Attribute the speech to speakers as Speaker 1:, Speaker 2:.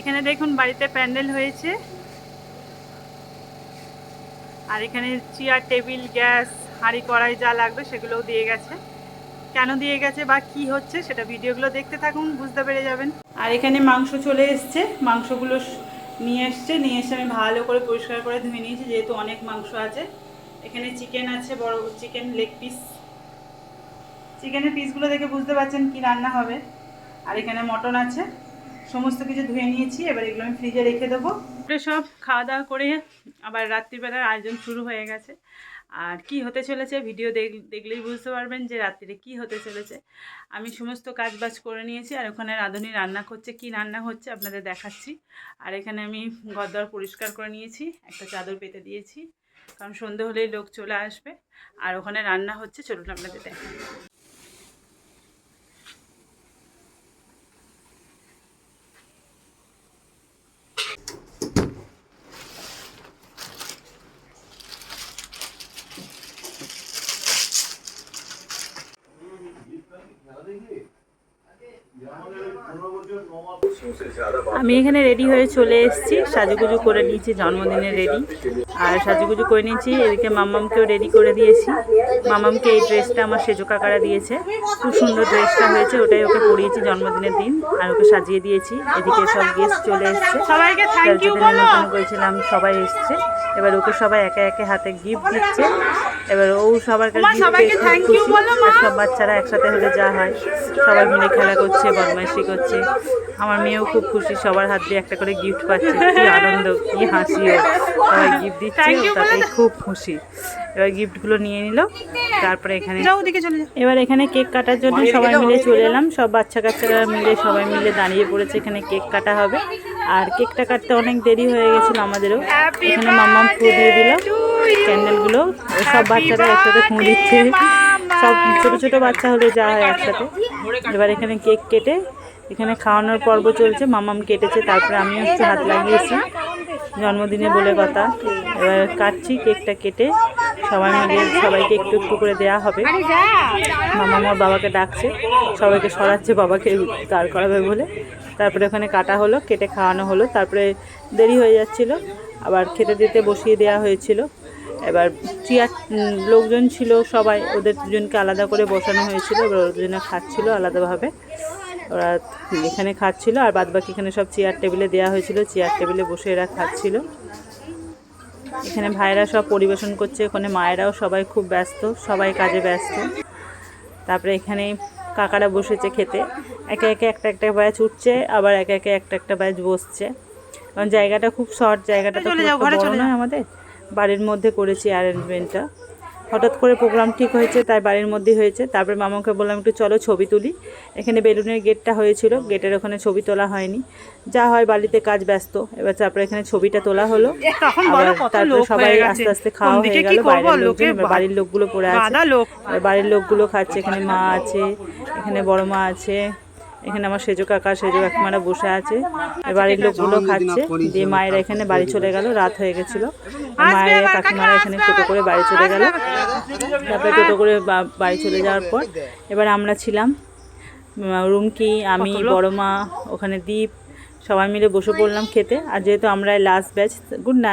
Speaker 1: এখানে দেখুন বাড়িতে প্যান্ডেল হয়েছে। আর এখানে চেয়ার, টেবিল, গ্যাস, হাঁড়ি, কড়াই যা লাগবে সেগুলোও দিয়ে গেছে। কেন দিয়ে গেছে বা কি হচ্ছে সেটা ভিডিওগুলো দেখতে থাকুন, বুঝতে পেরে যাবেন। আর এখানে মাংস চলে এসছে। মাংসগুলো নিয়ে এসছে। নিয়ে এসে আমি ভালো করে পরিষ্কার করে ধুয়ে নিয়েছি, যেহেতু অনেক মাংস আছে। এখানে চিকেন আছে, বড় চিকেন লেগ পিস। চিকেনের পিসগুলো দেখে বুঝতে পারছেন কি রান্না হবে। আর এখানে মটন আছে। সমস্ত কিছু ধুয়ে নিয়েছি, এবার এগুলো আমি ফ্রিজে রেখে দেবো। সব খাওয়া দাওয়া করে আবার রাত্রিবেলার আয়োজন শুরু হয়ে গেছে। আর কি হতে চলেছে ভিডিও দেখ- দেখলেই বুঝতে পারবেন যে রাত্রিরে কি হতে চলেছে। আমি সমস্ত কাজ বাজ করে নিয়েছি আর ওখানে রাঁধুনি রান্না করছে, কি রান্না হচ্ছে আপনাদের দেখাচ্ছি। আর এখানে আমি গদ্দর পরিষ্কার করে নিয়েছি, একটা চাদর পেতে দিয়েছি, কারণ সন্ধে হলেই লোক চলে আসবে। আর ওখানে রান্না হচ্ছে, চলুন আপনাদের দেখাই। আমি এখানে রেডি হয়ে চলে এসেছি সাজুগুজু করে নিয়েছি জন্মদিনের রেডি আর সাজুগুজু করে নিয়েছি। এদিকে মামামকেও রেডি করে দিয়েছি। মামামকে এই ড্রেসটা আমার সেজো কাকারা দিয়েছে। খুব সুন্দর ড্রেসটা হয়েছে ওটাই ওকে পরিয়েছি জন্মদিনের দিন। আর ওকে সাজিয়ে দিয়েছি। এদিকে সব গেস্ট চলে এসছে। সবাইকে নিমন্ত্রণ করেছিলাম সবাই এসছে। এবার ওকে সবাই একে একে হাতে গিফট দিচ্ছে। এবার ও সবার কাছে সব বাচ্চারা একসাথে হলে যা হয়। সবাই মিলে খেলা করছে বদমাইশি করছে। আমার মেয়েও খুব খুশি সবার হাত দিয়ে একটা করে গিফট পাচ্ছে। কি আনন্দ কি হাসি। সবাই গিফট দিচ্ছে তাতে খুব খুশি। এবার গিফটগুলো নিয়ে নিল তারপরে এখানে এবার এখানে কেক কাটার জন্য সবাই মিলে চলে এলাম। সব বাচ্চা কাচ্চারা মিলে সবাই মিলে দাঁড়িয়ে পড়েছে এখানে কেক কাটা হবে। আর কেকটা কাটতে অনেক দেরি হয়ে গেছিল আমাদেরও। এখানে মাম্মাম ফু দিয়ে দিল। ক্যান্ডেলগুলো সব বাচ্চারা একসাথে ফুঁ দিচ্ছে। সব ছোটো ছোটো বাচ্চা হলে যা হয় একসাথে। এবার এখানে কেক কেটে এখানে খাওয়ানোর পর্ব চলছে। মামাম কেটেছে তারপরে আমিও একটু হাত লাগিয়েছি। জন্মদিনে বলে কথা। এবার কাটছি কেকটা কেটে। সবাই মিলে সবাইকে একটু একটু করে দেওয়া হবে। মামা আমার বাবাকে ডাকছে। সবাইকে সরাচ্ছে বাবাকে দাঁড় করাবে বলে। তারপরে ওখানে কাটা হলো, কেটে খাওয়ানো হলো। তারপরে দেরি হয়ে যাচ্ছিল। আবার খেতে দিতে বসিয়ে দেওয়া হয়েছিল। এবার চেয়ার লোকজন ছিল সবাই। ওদের দুজনকে আলাদা করে বসানো হয়েছিল। এবার ওরা দুজনে খাচ্ছিল আলাদাভাবে। ওরা এখানে খাচ্ছিল আর বাদবাকি এখানে সব চেয়ার টেবিলে দেওয়া হয়েছিল। চেয়ার টেবিলে বসে এরা খাচ্ছিল। এখানে ভাইরা সব পরিবেশন করছে ওখানে মায়েরাও সবাই খুব ব্যস্ত সবাই কাজে ব্যস্ত। তারপরে এখানে কাকারা বসেছে খেতে। একে একে একটা একটা ব্যাচ উঠছে আবার একে একে একটা একটা ব্যাচ বসছে। কারণ জায়গাটা খুব শর্ট জায়গাটা তো আমাদের। বাড়ির মধ্যে করেছি অ্যারেঞ্জমেন্টটা হঠাৎ করে প্রোগ্রাম ঠিক হয়েছে তাই বাড়ির মধ্যেই হয়েছে। তারপরে মামাকে বললাম একটু চলো ছবি তুলি। এখানে বেলুনের গেটটা হয়েছিল গেটের ওখানে ছবি তোলা হয়নি। যা হয় বাড়িতে কাজ ব্যস্ত। এবার তারপরে এখানে ছবিটা তোলা হলো। তারপরে সবাই আস্তে আস্তে খাওয়া হয়ে গেল বাইরের লোকজন বাড়ির লোকগুলো পড়ে আছে। বাড়ির লোকগুলো খাচ্ছে এখানে মা আছে এখানে বড় মা আছে। এখানে আমার সেজো কাকা সেজো কাকিমারা বসে আছে। আর বাড়ির লোকগুলো খাচ্ছে। দিয়ে মায়েরা এখানে বাড়ি চলে গেল রাত হয়ে গেছিল। মায়ের কাকিমারা এখানে টোটো করে বাড়ি চলে গেল। তারপরে টোটো করে বা- বাড়ি চলে যাওয়ার পর এবার আমরা ছিলাম রুমকি আমি বড় মা ওখানে দ্বীপ সবাই মিলে বসে পড়লাম খেতে। আর যেহেতু আমরা লাস্ট ব্যাচ গুড নাইট